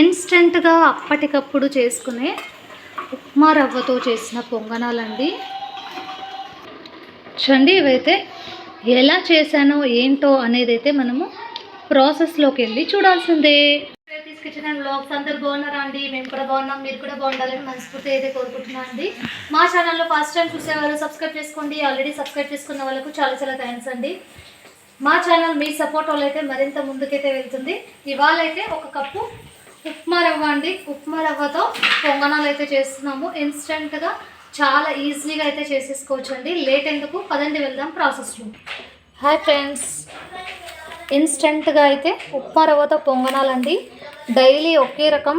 ఇన్స్టెంట్గా అప్పటికప్పుడు చేసుకునే ఉప్మా రవ్వతో చేసిన పొంగనాలండి. చూడండి ఇవైతే ఎలా చేశానో ఏంటో అనేది అయితే మనము ప్రాసెస్లోకి వెళ్ళి చూడాల్సిందే. కిచెన్ అండ్ బ్లాగ్స్ అందరు బాగున్నారా అండి? మేము కూడా బాగున్నాం మీరు కూడా బాగుండాలని మనస్ఫూర్తి అయితే కోరుకుంటున్నాం అండి. మా ఛానల్లో ఫస్ట్ టైం చూసేవారు సబ్స్క్రైబ్ చేసుకోండి. ఆల్రెడీ సబ్స్క్రైబ్ చేసుకున్న వాళ్ళకు చాలా చాలా థ్యాంక్స్ అండి. మా ఛానల్ మీ సపోర్ట్ వాళ్ళైతే అయితే మరింత ముందుకైతే వెళ్తుంది. ఇవాళ అయితే ఒక కప్పు ఉప్మా రవ్వ అండి. ఉప్మా రవ్వతో పొంగనాలు అయితే చేస్తున్నాము. ఇన్స్టెంట్గా చాలా ఈజీగా అయితే చేసేసుకోవచ్చు అండి లేట్ ఎందుకు? పదండి వెళ్దాం ప్రాసెస్లో హాయ్ ఫ్రెండ్స్ ఇన్స్టెంట్గా అయితే ఉప్మా రవ్వతో పొంగనాలండి. డైలీ ఒకే రకం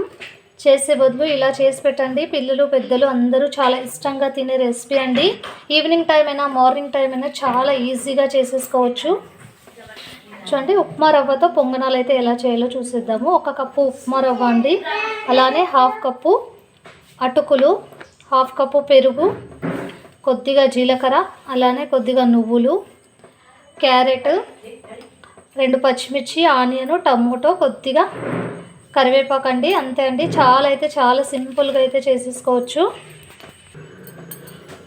చేసే బదులు ఇలా చేసి పెట్టండి. పిల్లలు పెద్దలు అందరూ చాలా ఇష్టంగా తినే రెసిపీ అండి. ఈవినింగ్ టైం అయినా మార్నింగ్ టైం అయినా చాలా ఈజీగా చేసేసుకోవచ్చు. చూడండి ఉప్మా రవ్వతో పొంగనాలు అయితే ఎలా చేయాలో చూసేద్దాము. ఒక కప్పు ఉప్మా రవ్వ అండి. అలానే హాఫ్ కప్పు అటుకులు హాఫ్ కప్పు పెరుగు కొద్దిగా జీలకర్ర అలానే కొద్దిగా నువ్వులు క్యారెట్ రెండు పచ్చిమిర్చి ఆనియన్ టమోటో కొద్దిగా కరివేపాకు అండి. అంతే అండి. చాలా అయితే చాలా సింపుల్గా అయితే చేసేసుకోవచ్చు.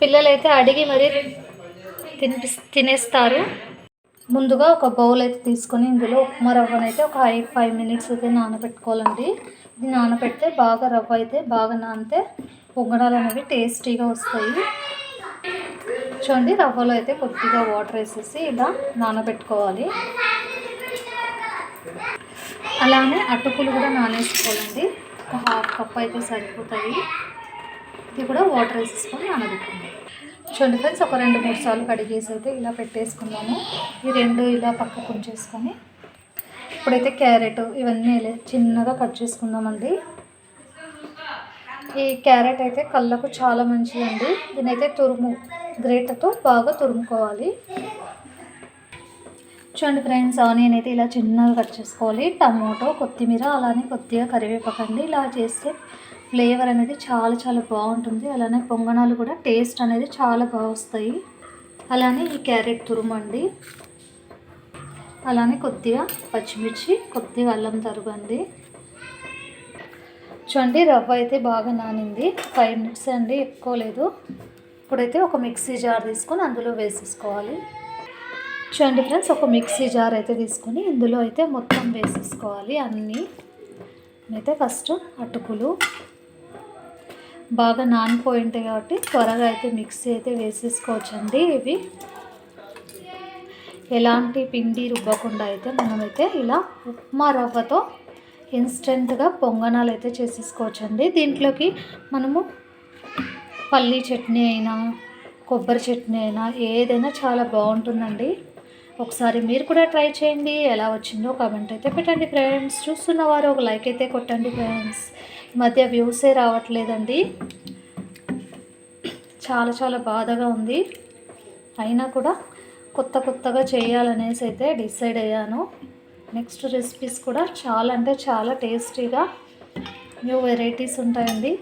పిల్లలైతే అడిగి మరీ తినిపి తినేస్తారు. ముందుగా ఒక బౌల్ అయితే తీసుకొని ఇందులో ఉప్మా రవ్వను అయితే ఒక ఐదు ఫైవ్ మినిట్స్ అయితే నానబెట్టుకోవాలండి. ఇది నానబెడితే బాగా రవ్వ అయితే బాగా నానితే పొంగడాలు అనేవి టేస్టీగా వస్తాయి. చూడండి రవ్వలో అయితే కొద్దిగా వాటర్ వేసేసి ఇలా నానబెట్టుకోవాలి. అలానే అటుకులు కూడా నానేసుకోవాలండి. ఒక హాఫ్ కప్ అయితే సరిపోతాయి. ఇది కూడా వాటర్ వేసేసుకొని నానబెట్టుకోండి. చూడండి ఫ్రెండ్స్ ఒక రెండు మూడు సార్లు కడిగేసి అయితే ఇలా పెట్టేసుకున్నాము ఈ రెండు ఇలా పక్కకు ఉంచేసుకొని ఇప్పుడైతే క్యారెట్ ఇవన్నీ చిన్నగా కట్ చేసుకుందామండి. ఈ క్యారెట్ అయితే కళ్ళకు చాలా మంచిదండి. దీనైతే తురుము గ్రేటర్తో బాగా తురుముకోవాలి. చూడండి ఫ్రెండ్స్ ఆనియన్ అయితే ఇలా చిన్నగా కట్ చేసుకోవాలి. టమోటో కొత్తిమీర అలానే కొద్దిగా కరివేపాకు అండి ఇలా చేస్తే ఫ్లేవర్ అనేది చాలా చాలా బాగుంటుంది. అలానే పొంగనాలు కూడా టేస్ట్ అనేది చాలా బాగా వస్తాయి. అలానే ఈ క్యారెట్ తురుమండి అలానే కొద్దిగా పచ్చిమిర్చి కొద్దిగా అల్లం తరుగండి చూడండి రవ్వ అయితే బాగా నానింది. ఫైవ్ మినిట్స్ అండి ఎక్కువ లేదు. ఇప్పుడైతే ఒక మిక్సీ జార్ తీసుకొని అందులో వేసేసుకోవాలి. చూడండి ఫ్రెండ్స్ ఒక మిక్సీ జార్ అయితే తీసుకొని ఇందులో అయితే మొత్తం వేసేసుకోవాలి అన్నీ. అయితే ఫస్ట్ అటుకులు బాగా నానిపోయి ఉంటాయి కాబట్టి త్వరగా అయితే మిక్సీ అయితే వేసేసుకోవచ్చండి ఇవి. ఎలాంటి పిండి రుబ్బకుండా అయితే మనమైతే ఇలా ఉప్మా రవ్వతో ఇన్స్టెంట్గా పొంగనాలు అయితే చేసేసుకోవచ్చండి. దీంట్లోకి మనము పల్లీ చట్నీ అయినా కొబ్బరి చట్నీ అయినా ఏదైనా చాలా బాగుంటుందండి. ఒకసారి మీరు కూడా ట్రై చేయండి. ఎలా వచ్చిందో కామెంట్ అయితే పెట్టండి ఫ్రెండ్స్. చూస్తున్న వారు ఒక లైక్ అయితే కొట్టండి ఫ్రెండ్స్. మధ్య వ్యూసే రావట్లేదండి. చాలా చాలా బాధగా ఉంది. అయినా కూడా కొత్త కొత్తగా చేయాలనేసి అయితే డిసైడ్ అయ్యాను. నెక్స్ట్ రెసిపీస్ కూడా చాలా అంటే చాలా టేస్టీగా న్యూ వెరైటీస్ ఉంటాయండి.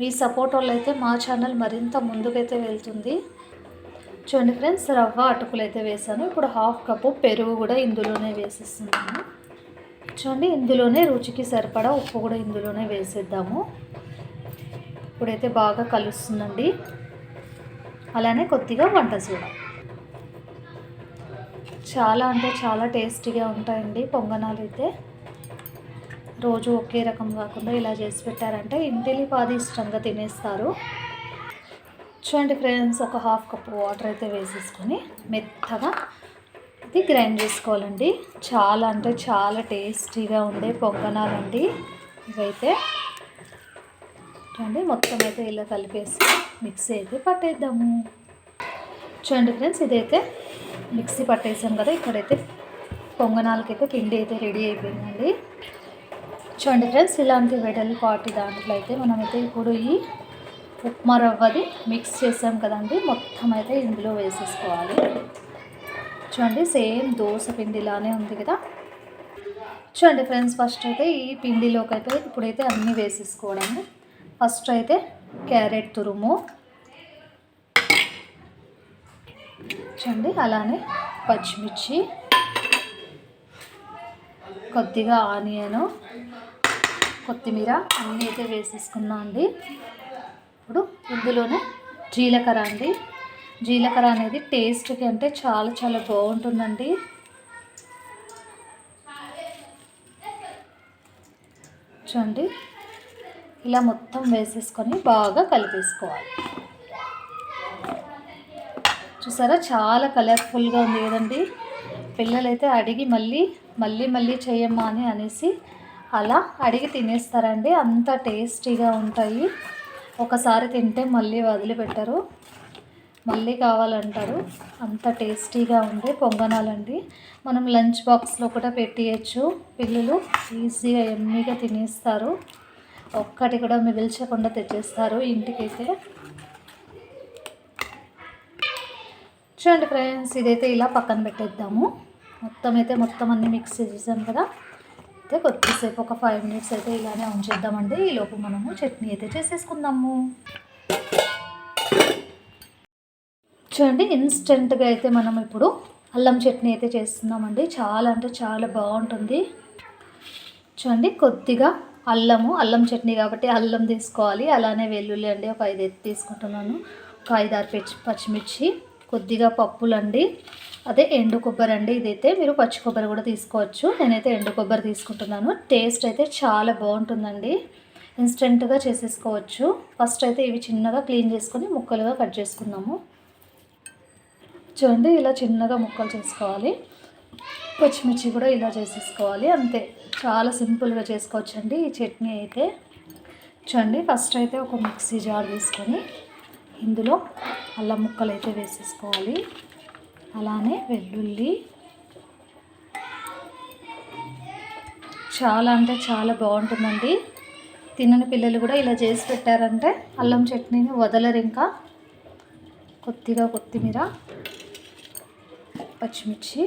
మీ సపోర్ట్ వల్ల అయితే మా ఛానల్ మరింత ముందుకైతే వెళ్తుంది. చూడండి ఫ్రెండ్స్ రవ్వ అటుకులు అయితే వేసాను. ఇప్పుడు హాఫ్ కప్పు పెరుగు కూడా ఇందులోనే వేసేస్తున్నాను. చూడండి ఇందులోనే రుచికి సరిపడా ఉప్పు కూడా ఇందులోనే వేసేద్దాము. ఇప్పుడైతే బాగా కలుస్తుందండి. అలానే కొద్దిగా వంట సోడా. చాలా అంటే చాలా టేస్టీగా ఉంటాయండి పొంగనాలు అయితే. రోజు ఒకే రకం కాకుండా ఇలా చేసి పెట్టారంటే ఇంటిని పాది ఇష్టంగా తినేస్తారు. చూడండి ఫ్రెండ్స్ ఒక హాఫ్ కప్ వాటర్ అయితే వేసేసుకొని మెత్తగా ఇది గ్రైండ్ చేసుకోవాలండి. చాలా అంటే చాలా టేస్టీగా ఉండే పొంగనాలండి. ఇవైతే చూడండి మొత్తం అయితే ఇలా కలిపేసి మిక్సీ అయితే పట్టేద్దాము. చూడండి ఫ్రెండ్స్ ఇదైతే మిక్సీ పట్టేసాం కదా ఇక్కడైతే పొంగనాలకైతే పిండి అయితే రెడీ అయిపోయిందండి. చూడండి ఫ్రెండ్స్ ఇలాంటి వెడల్పాటి దాంట్లో అయితే మనమైతే ఇప్పుడు ఈ ఉప్మా రవ్వది మిక్స్ చేసాం కదండి మొత్తం అయితే ఇందులో వేసేసుకోవాలి. చూడండి సేమ్ దోశ పిండిలానే ఉంది కదా. చూడండి ఫ్రెండ్స్ ఫస్ట్ అయితే ఈ పిండిలోకి అయితే ఇప్పుడైతే అన్నీ వేసేసుకోవడం ఫస్ట్ అయితే క్యారెట్ తురుము. చూడండి అలానే పచ్చిమిర్చి కొద్దిగా ఆనియను కొత్తిమీర అన్నీ అయితే వేసేసుకున్నాం అండి. ఇప్పుడు ఇందులోనే జీలకర్ర అండి. జీలకర్ర అనేది టేస్ట్కి అంటే చాలా చాలా బాగుంటుందండి. చూడండి. ఇలా మొత్తం వేసేసుకొని బాగా కలిపేసుకోవాలి. చూసారా? చాలా కలర్ఫుల్గా ఉంది కదండి. పిల్లలైతే అడిగి మళ్ళీ మళ్ళీ మళ్ళీ చేయమ్మా అని అనేసి అలా అడిగి తినేస్తారండి. అంత టేస్టీగా ఉంటాయి. ఒకసారి తింటే మళ్ళీ వదిలిపెట్టరు. మళ్ళీ కావాలంటారు. అంత టేస్టీగా ఉండే పొంగనాలండి. మనం లంచ్ బాక్స్లో కూడా పెట్టియచ్చు. పిల్లలు ఈజీగా ఎమ్మీగా తినేస్తారు. ఒక్కటి కూడా మిగిల్చకుండా తెచ్చేస్తారు ఇంటికైతే. చూడండి ఫ్రెండ్స్ ఇదైతే ఇలా పక్కన పెట్టేద్దాము. మొత్తం అయితే మొత్తం అన్ని మిక్స్ చేసాం కదా. అయితే కొద్దిసేపు ఒక ఫైవ్ మినిట్స్ అయితే ఇలానే ఉంచేద్దామండి. ఈలోపు మనము చట్నీ అయితే చేసేసుకుందాము. చూడండి ఇన్స్టెంట్గా అయితే మనం ఇప్పుడు అల్లం చట్నీ అయితే చేస్తున్నామండి. చాలా అంటే చాలా బాగుంటుంది. చూడండి కొద్దిగా అల్లము అల్లం చట్నీ కాబట్టి అల్లం తీసుకోవాలి. అలానే వెల్లుల్లి అండి ఒక ఐదు ఎత్తు తీసుకుంటున్నాను. ఒక ఐదు ఆరు పచ్చి పచ్చిమిర్చి కొద్దిగా పప్పులండి. అదే ఎండు కొబ్బరి అండి ఇదైతే మీరు పచ్చి కొబ్బరి కూడా తీసుకోవచ్చు. నేనైతే ఎండు కొబ్బరి తీసుకుంటున్నాను. టేస్ట్ అయితే చాలా బాగుంటుందండి. ఇన్స్టెంట్గా చేసేసుకోవచ్చు. ఫస్ట్ అయితే ఇవి చిన్నగా క్లీన్ చేసుకొని ముక్కలుగా కట్ చేసుకున్నాము చూడండి ఇలా చిన్నగా ముక్కలు చేసుకోవాలి. పచ్చిమిర్చి కూడా ఇలా చేసేసుకోవాలి అంతే. చాలా సింపుల్గా చేసుకోవచ్చండి ఈ చట్నీ అయితే. చూడండి ఫస్ట్ అయితే ఒక మిక్సీ జార్ తీసుకొని ఇందులో అల్లం ముక్కలు అయితే వేసేసుకోవాలి. అలానే వెల్లుల్లి. చాలా అంటే చాలా బాగుంటుందండి. తినని పిల్లలు కూడా ఇలా చేసి పెట్టారంటే అల్లం చట్నీని వదలరు ఇంకా. కొద్దిగా కొత్తిమీర. పచ్చిమిర్చి.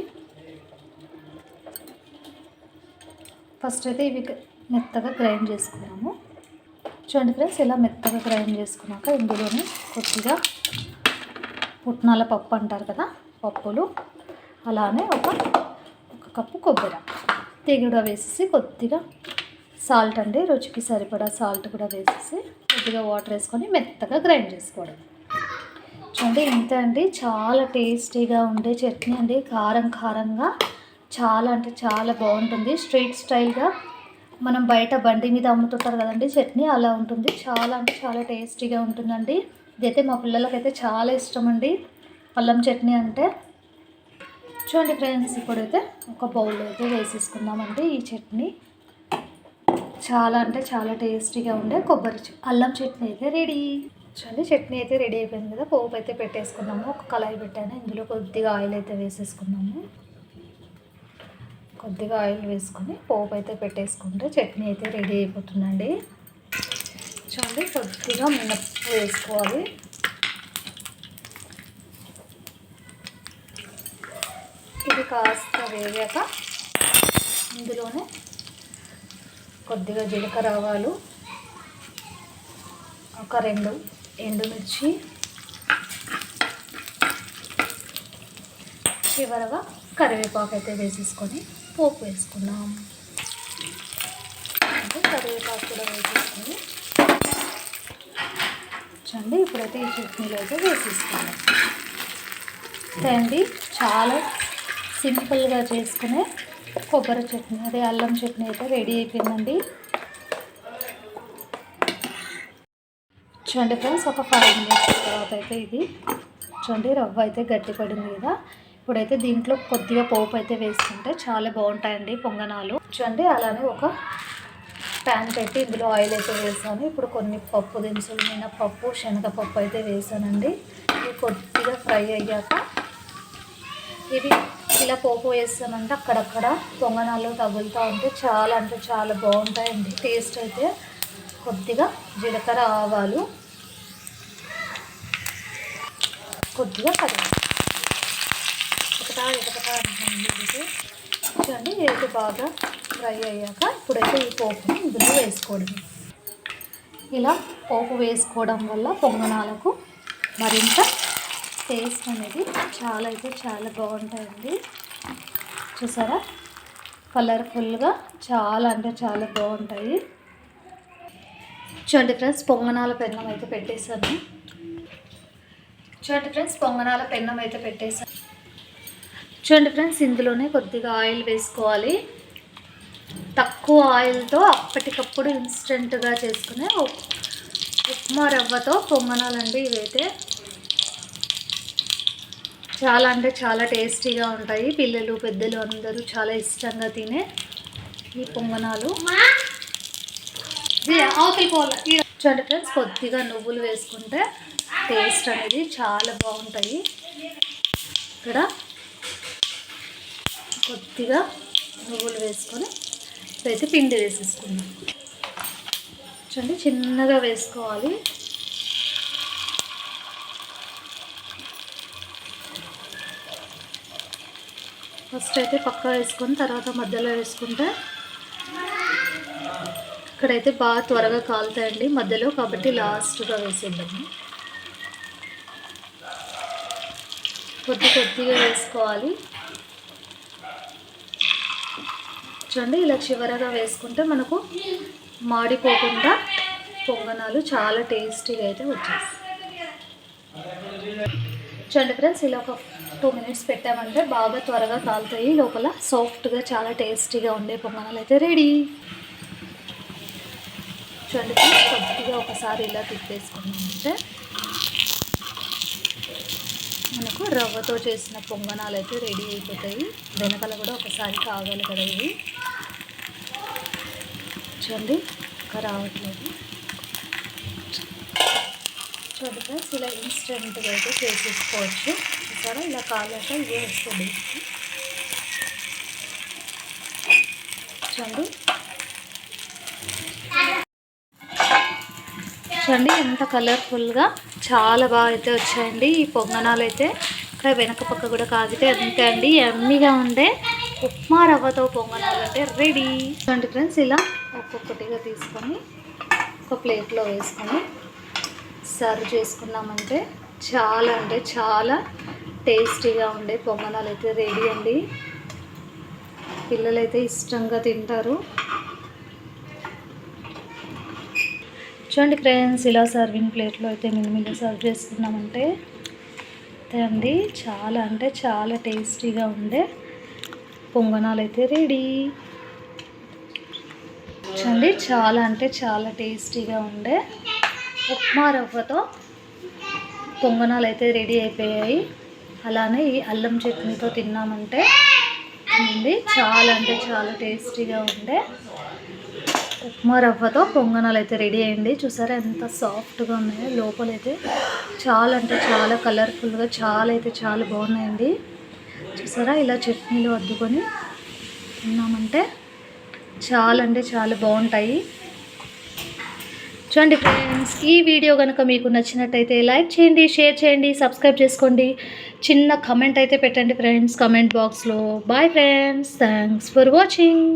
ఫస్ట్ అయితే ఇవి మెత్తగా గ్రైండ్ చేసుకున్నాము. చూడండి ఫ్రెండ్స్ ఇలా మెత్తగా గ్రైండ్ చేసుకున్నాక ఇందులోనే కొద్దిగా పుట్నాల పప్పు అంటారు కదా పప్పులు. అలానే ఒక ఒక కప్పు కొబ్బరి. తెగుడ వేసేసి కొద్దిగా సాల్ట్ అండి రుచికి సరిపడా సాల్ట్ కూడా వేసేసి కొద్దిగా వాటర్ వేసుకొని మెత్తగా గ్రైండ్ చేసుకోవడం అంటే ఇంత అండి? చాలా టేస్టీగా ఉండే చట్నీ అండి. కారం కారంగా చాలా అంటే చాలా బాగుంటుంది. స్ట్రీట్ స్టైల్గా మనం బయట బండి మీద అమ్ముతుంటారు కదండి చట్నీ అలా ఉంటుంది. చాలా అంటే చాలా టేస్టీగా ఉంటుందండి. ఇదైతే మా పిల్లలకైతే చాలా ఇష్టం అండి. అల్లం చట్నీ అంటే చూడండి ఫ్రెండ్స్ ఇప్పుడైతే ఒక బౌల్ అయితే వేసేసుకుందామండి ఈ చట్నీ. చాలా అంటే చాలా టేస్టీగా ఉండే కొబ్బరి అల్లం చట్నీ అయితే రెడీ. చూడండి చట్నీ అయితే రెడీ అయిపోయింది కదా పోపు అయితే పెట్టేసుకున్నాము. ఒక కళాయి పెట్టాను. ఇందులో కొద్దిగా ఆయిల్ అయితే వేసేసుకున్నాము. కొద్దిగా ఆయిల్ వేసుకొని పోపు అయితే పెట్టేసుకుంటే చట్నీ అయితే రెడీ అయిపోతుందండి. చూడండి కొద్దిగా మినప్పు వేసుకోవాలి. ఇది కాస్త వేగాక ఇందులోనే కొద్దిగా జీలకర్ర ఆవాలు ఒక రెండు ఎండుమిర్చి చివరగా కరివేపాకు అయితే వేసేసుకొని పోపు వేసుకున్నాం అంటే కరివేపాకు కూడా వేసేసుకొని చూడండి ఇప్పుడైతే ఈ చట్నీలో అయితే వేసేసుకున్నాం అండి చాలా సింపుల్గా చేసుకునే కొబ్బరి చట్నీ అదే అల్లం చట్నీ అయితే రెడీ అయిపోయిందండి. చూడండి ఫ్రెండ్స్ ఒక ఫైవ్ మినిట్స్ తర్వాత అయితే ఇది. చూడండి రవ్వ అయితే గట్టి పడింది కదా. ఇప్పుడైతే దీంట్లో కొద్దిగా పోపు అయితే వేసుకుంటే చాలా బాగుంటాయండి పొంగనాలు. చూడండి అలానే ఒక ప్యాన్ పెట్టి ఇందులో ఆయిల్ అయితే వేసాను. ఇప్పుడు కొన్ని పప్పు దినుసులు మీద పప్పు శనగపప్పు అయితే వేసానండి. ఇవి కొద్దిగా ఫ్రై అయ్యాక ఇవి ఇలా పోపు వేస్తామంటే అక్కడక్కడ పొంగనాలు తగులుతూ ఉంటే చాలా అంటే చాలా బాగుంటాయండి. టేస్ట్ అయితే కొద్దిగా జీలకర్ర ఆవాలు కొద్దిగా కరివేపాకు ఒకటా ఒకటా చూడండి బాగా ఫ్రై అయ్యాక ఇప్పుడైతే ఈ పోపుని ఇందులో వేసుకోవడం. ఇలా పోపు వేసుకోవడం వల్ల పొంగనాలకు మరింత టేస్ట్ అనేది చాలా అయితే చాలా బాగుంటాయండి. చూసారా? కలర్ఫుల్గా చాలా అంటే చాలా బాగుంటాయి. చూడండి ఫ్రెండ్స్ పొంగనాల పెన్నం అయితే పెట్టేశాను. చూడండి ఫ్రెండ్స్ పొంగనాల పెన్నం అయితే పెట్టేశాను చూడండి ఫ్రెండ్స్ ఇందులోనే కొద్దిగా ఆయిల్ వేసుకోవాలి. తక్కువ ఆయిల్తో అప్పటికప్పుడు ఇన్స్టెంట్గా చేసుకునే ఉప్- ఉప్మా రవ్వతో పొంగనాలండి ఇవైతే. చాలా అంటే చాలా టేస్టీగా ఉంటాయి. పిల్లలు పెద్దలు అందరూ చాలా ఇష్టంగా తినే ఈ పొంగనాలు. అవతలి పోవాలి. చూడండి ఫ్రెండ్స్ కొద్దిగా నువ్వులు వేసుకుంటే టేస్ట్ అనేది చాలా బాగుంటాయి. ఇక్కడ కొద్దిగా నువ్వులు వేసుకొని ఇప్పుడైతే పిండి వేసేసుకుందాం. చూడండి చిన్నగా వేసుకోవాలి. ఫస్ట్ అయితే పక్క వేసుకొని తర్వాత మధ్యలో వేసుకుంటే ఇక్కడైతే బాగా త్వరగా కాలుతాయండి. మధ్యలో కాబట్టి లాస్ట్గా వేసేద్దాము. కొద్ది కొద్దిగా వేసుకోవాలి. చూడండి ఇలా చివరగా వేసుకుంటే మనకు మాడిపోకుండా పొంగనాలు చాలా టేస్టీగా అయితే వచ్చేస్తాయి. చూడండి ఫ్రెండ్స్ ఇలా ఒక టూ మినిట్స్ పెట్టామంటే బాగా త్వరగా కాలుతాయి. లోపల సాఫ్ట్గా చాలా టేస్టీగా ఉండే పొంగనాలు అయితే రెడీ. చూడండి కొద్దిగా ఒకసారి ఇలా తిప్పేసుకున్నామంటే మనకు రవ్వతో చేసిన పొంగనాలు అయితే రెడీ అయిపోతాయి. వెనకాల కూడా ఒకసారి కావాలి కదా ఇవి. చూడండి ఇంకా రావట్లేదు. చూడండి ఫ్రెండ్స్ ఇలా ఇన్స్టెంట్గా అయితే చేసేసుకోవచ్చు. సరే ఇలా కాగాక ఇవే వస్తుంది. చూడండి. చూడండి ఎంత కలర్ఫుల్గా చాలా బాగా అయితే వచ్చాయండి. ఈ పొంగనాలు అయితే ఇక్కడ వెనక పక్క కూడా కాగితే అంతే అండి. ఎమ్మిగా ఉండే ఉప్మా రవ్వతో పొంగనాలు అంటే రెడీ. చూడండి ఫ్రెండ్స్ ఇలా ఒక్కొక్కటిగా తీసుకొని ఒక ప్లేట్లో వేసుకొని సర్వ్ చేసుకున్నామంటే చాలా అంటే చాలా టేస్టీగా ఉండే పొంగనాలు అయితే రెడీ అండి. పిల్లలైతే ఇష్టంగా తింటారు. చూడండి క్రేయన్స్ ఇలా సర్వింగ్ ప్లేట్లో అయితే మిల్లిమిల్లి సర్వ్ చేసుకున్నామంటే అయితే అండి చాలా అంటే చాలా టేస్టీగా ఉండే పొంగనాలు అయితే రెడీ చూడండి చాలా అంటే చాలా టేస్టీగా ఉండే ఉప్మా రవ్వతో పొంగనాలు అయితే రెడీ అయిపోయాయి. అలానే ఈ అల్లం చట్నీతో తిన్నామంటే ఉంది చాలా అంటే చాలా టేస్టీగా ఉండే ఉప్మా రవ్వతో పొంగనాలు అయితే రెడీ అయ్యింది. చూసారా ఎంత సాఫ్ట్గా ఉన్నాయో లోపలైతే చాలా అంటే చాలా కలర్ఫుల్గా చాలా అయితే చాలా బాగున్నాయండి. చూసారా ఇలా చట్నీలు అద్దుకొని తిన్నామంటే చాలా అంటే చాలా బాగుంటాయి. చూడండి ఫ్రెండ్స్ ఈ వీడియో కనుక మీకు నచ్చినట్టయితే లైక్ చేయండి షేర్ చేయండి సబ్స్క్రైబ్ చేసుకోండి. చిన్న కమెంట్ అయితే పెట్టండి ఫ్రెండ్స్ కమెంట్ బాక్స్లో. Bye friends thanks for watching.